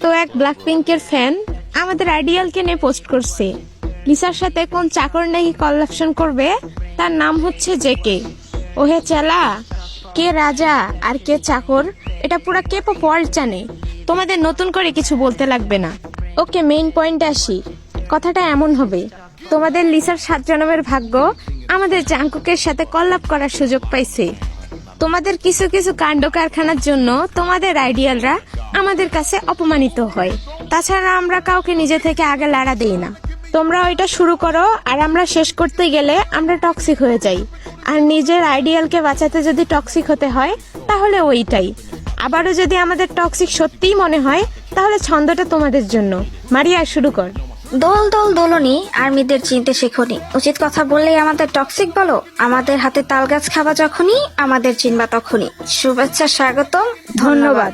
তো এক ব্ল্যাক পিঙ্কের ফ্যান আমাদের আইডিয়ালকে নিয়ে পোস্ট করছে। লিসার সাথে কোন চাকর নাকি কলাপশন করবে, তার নাম হচ্ছে জেকে ওহে চেলা, কে রাজা আর কে চাকর, এটা পুরা কে ওয়ার্ল্ড জানে। তোমাদের নতুন করে কিছু বলতে লাগবে না। ওকে মেইন পয়েন্টে আসি। কথাটা এমন হবে। তোমাদের লিসার সাত জনমের ভাগ্য আমাদের জাঙ্কুকের সাথে কল্লাপ করার সুযোগ পাইছে। তোমাদের কিছু কিছু কাণ্ড কারখানার জন্য তোমাদের আইডিয়ালরা আমাদের কাছে অপমানিত হয়। তাছাড়া আমরা কাউকে নিজে থেকে আগে লাড়া দেই না। তোমরা ওইটা শুরু করো আর আমরা শেষ করতে গেলে আমরা টক্সিক হয়ে যাই। আর নিজের আইডিয়ালকে বাঁচাতে যদি টক্সিক হতে হয়, তাহলে ওইটাই। আবারও যদি আমাদের টক্সিক সত্যিই মনে হয়, তাহলে ছন্দটা তোমাদের জন্য। মারিয়া, শুরু কর। দোল দোল দোলনি, আর্মিদের চিনতে শেখনি। উচিত কথা বললেই আমাদের টক্সিক বলো। আমাদের হাতে তালগাছ খাবা যখনই, আমাদের চিনবা তখনই। শুভেচ্ছা, স্বাগতম, ধন্যবাদ।